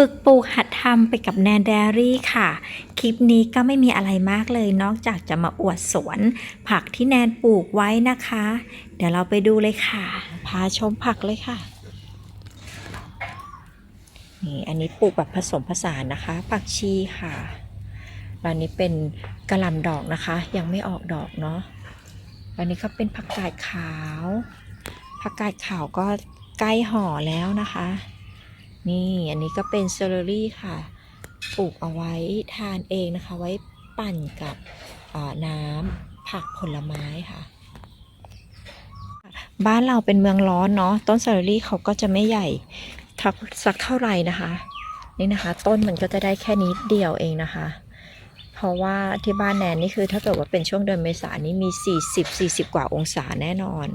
ฝึกปลูกหัดทำไปกับแนนแดรี่ค่ะ คลิปนี้ก็ไม่มีอะไรมากเลยนอกจากจะมาอวดสวน ผักที่แนนปลูกไว้นะคะ เดี๋ยวเราไปดูเลยค่ะ พาชมผักเลยค่ะ นี่อันนี้ปลูกแบบผสมผสานนะคะ ผักชีค่ะแล้วอันนี้เป็นกระหลำดอกนะคะ ยังไม่ออกดอกเนาะอันนี้ก็เป็นผักกาดขาว ผักกาดขาวก็ใกล้ห่อแล้วนะคะ นี่อันนี้ก็เป็นเซอร์รี่ค่ะ ปลูกเอาไว้ทานเองนะคะ ไว้ปั่นกับน้ำผักผลไม้ค่ะ บ้านเราเป็นเมืองร้อนเนาะต้นเซอร์รี่เขาก็จะไม่ใหญ่ทักสักเท่าไหร่นะคะ นี่นะคะ ต้นมันก็จะได้แค่นิดเดียวเองนะคะ เพราะว่าที่บ้านแนนนี่คือถ้าเกิดว่าเป็นช่วงเดือนเมษายนนี่มี 40 40 กว่าองศาแน่นอน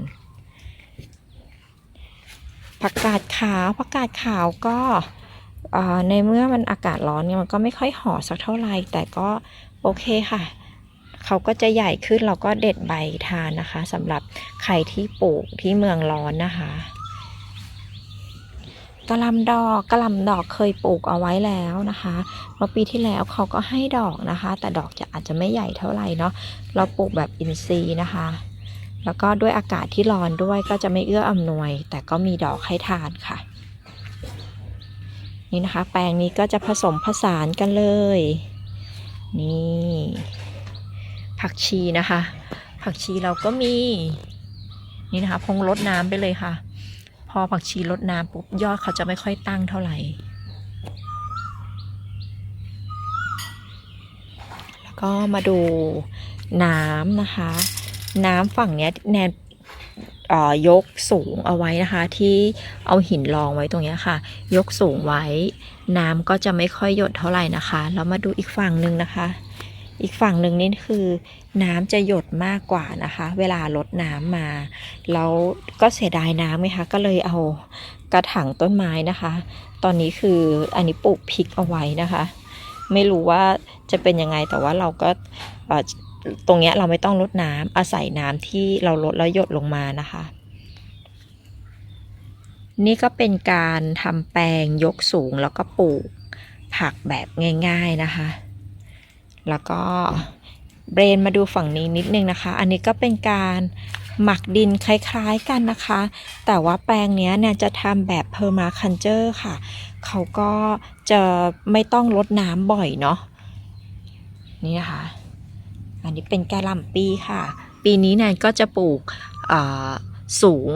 ผักกาดขาวผักกาดขาวก็ในเมื่อมันอากาศร้อนเนี่ยมันก็ไม่ค่อยห่อสักเท่าไหร่แต่ก็โอเคค่ะ เขาก็จะใหญ่ขึ้นเราก็เด็ดใบทานนะคะสำหรับใครที่ปลูกที่เมืองร้อนนะคะกระลำดอกกระลำดอกเคยปลูกเอาไว้แล้วนะคะเมื่อปีที่แล้วเขาก็ให้ดอกนะคะ แต่ดอกจะอาจจะไม่ใหญ่เท่าไหร่เนาะเราปลูกแบบอินทรีย์นะคะ แล้วก็ด้วยอากาศที่ร้อนด้วยก็จะไม่เอื้ออำนวย แต่ก็มีดอกให้ทานค่ะ นี่นะคะ แปลงนี้ก็จะผสมผสานกันเลย นี่ ผักชีนะคะ ผักชีเราก็มี นี่นะคะ พงลดน้ำไปเลยค่ะ พอผักชีลดน้ำปุ๊บยอดเขาจะไม่ค่อยตั้งเท่าไหร่แล้วก็มาดูน้ำนะคะ น้ำฝั่งเนี้ยแนนยกสูงเอาไว้นะคะ ที่เอาหินรองไว้ตรงนี้ค่ะ ยกสูงไว้ น้ำก็จะไม่ค่อยหยดเท่าไหร่นะคะแล้วมาดูอีกฝั่งหนึ่งนะคะ อีกฝั่งหนึ่งนี่คือ น้ำจะหยดมากกว่านะคะ เวลาลดน้ำมาแล้วก็เสียดายน้ำไหมคะก็เลยเอากระถางต้นไม้นะคะ ตอนนี้คืออันนี้ปลูกพริกเอาไว้นะคะ ไม่รู้ว่าจะเป็นยังไงแต่ว่าเราก็ ตรงเนี้ยเราไม่ต้องลดน้ำอาศัยน้ำที่เราลดแล้วหยดลงมานะคะ นี่ก็เป็นการทำแปลงยกสูงแล้วก็ปลูกผักแบบง่าย ๆนะคะ แล้วก็เบรนมาดูฝั่งนี้นิดนึงนะคะ อันนี้ก็เป็นการหมักดินคล้ายๆกันนะคะ แต่ว่าแปลงเนี้ยเนี่ยจะทำแบบเพอร์มาคันเจอร์ค่ะ เขาก็จะไม่ต้องลดน้ำบ่อยเนาะนี่นะคะ อันนี้เป็นกะหล่ำปีค่ะ ปีนี้แนนก็จะปลูกสูง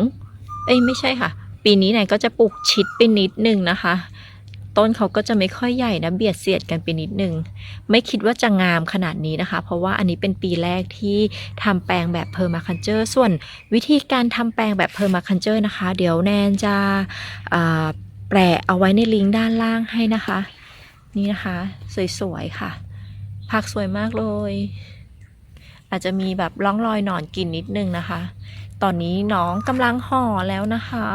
เอ้ยไม่ใช่ค่ะ ปีนี้แนนก็จะปลูกชิดไปนิดนึงนะคะ ต้นเขาก็จะไม่ค่อยใหญ่นะเบียดเสียดกันไปนิดนึง ไม่คิดว่าจะงามขนาดนี้นะคะ เพราะว่าอันนี้เป็นปีแรกที่ทำแปลงแบบเพอร์มาคันเจอร์ ส่วนวิธีการทำแปลงแบบเพอร์มาคันเจอร์นะคะ เดี๋ยวแนนจะแปะเอาไว้ในลิงก์ด้านล่างให้นะคะ นี่นะคะ สวยๆค่ะ ผักสวยมากเลย อาจจะมีแบบร่องรอยหนอนกินนิดนึงนะคะ ตอนนี้น้องกำลังห่อแล้วนะคะ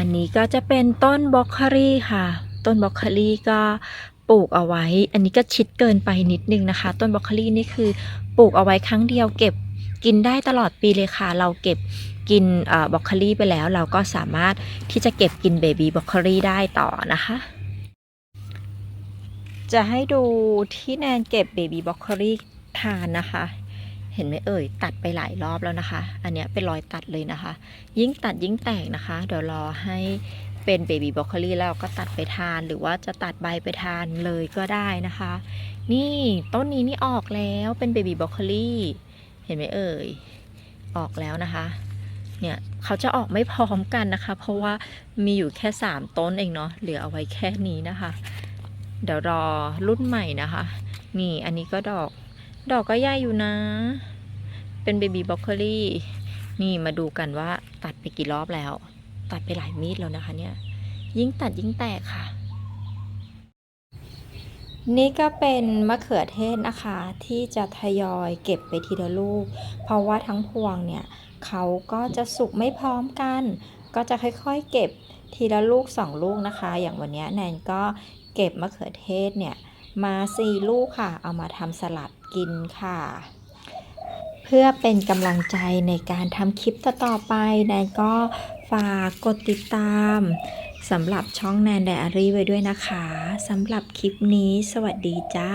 อันนี้ก็จะเป็นต้นบล็อกโคลี่ค่ะ ต้นบล็อกโคลี่ก็ปลูกเอาไว้ อันนี้ก็ชิดเกินไปนิดนึงนะคะ ต้นบล็อกโคลี่นี่คือปลูกเอาไว้ครั้งเดียวเก็บกินได้ตลอดปีเลยค่ะ เราเก็บกินบล็อกโคลี่ไปแล้ว เราก็สามารถที่จะเก็บกินเบบีบล็อกโคลี่ได้ต่อนะคะ จะให้ดูที่แนนเก็บเบบีบล็อกโคลี่ทานนะคะ เห็นไหมเอ่ย ตัดไปหลายรอบแล้วนะคะ อันเนี้ยเป็นรอยตัดเลยนะคะ ยิ่งตัดยิ่งแตกนะคะ เดี๋ยวรอให้เป็นเบบี้บรอกโคลีแล้วก็ตัดไปทานหรือว่าจะตัดใบไปทานเลยก็ได้นะคะ นี่ต้นนี้นี่ออกแล้วเป็นเบบี้บรอกโคลีเห็นไหมเอ่ย ออกแล้วนะคะเนี่ยเขาจะออกไม่พร้อมกันนะคะ เพราะว่ามีอยู่แค่ 3 ต้นเองเนาะเหลือเอาไว้แค่นี้นะคะ เดี๋ยวรอรุ่นใหม่นะคะ นี่อันนี้ก็ดอก ดอกก็ใหญ่อยู่นะ เป็นเบบีบรอกโคลีนี่มาดูกันว่าตัดไปกี่รอบแล้ว ตัดไปหลายมีดแล้วนะคะเนี่ย ยิ่งตัดยิ่งแตกค่ะ นี่ก็เป็นมะเขือเทศนะคะ ที่จะทยอยเก็บไปทีละลูก เพราะว่าทั้งพวงเนี่ยเขาก็จะสุกไม่พร้อมกัน ก็จะค่อยๆเก็บทีละลูกสองลูกนะคะ อย่างวันนี้แนนก็เก็บมะเขือเทศเนี่ย มาสี่ลูกค่ะ เอามาทำสลัดกินค่ะ เพื่อเป็นกำลังใจในการทำคลิปต่อๆไปแนนก็ฝากกดติดตามสำหรับช่องแนนไดอารี่ไว้ด้วยนะคะสำหรับคลิปนี้ สวัสดีจ้า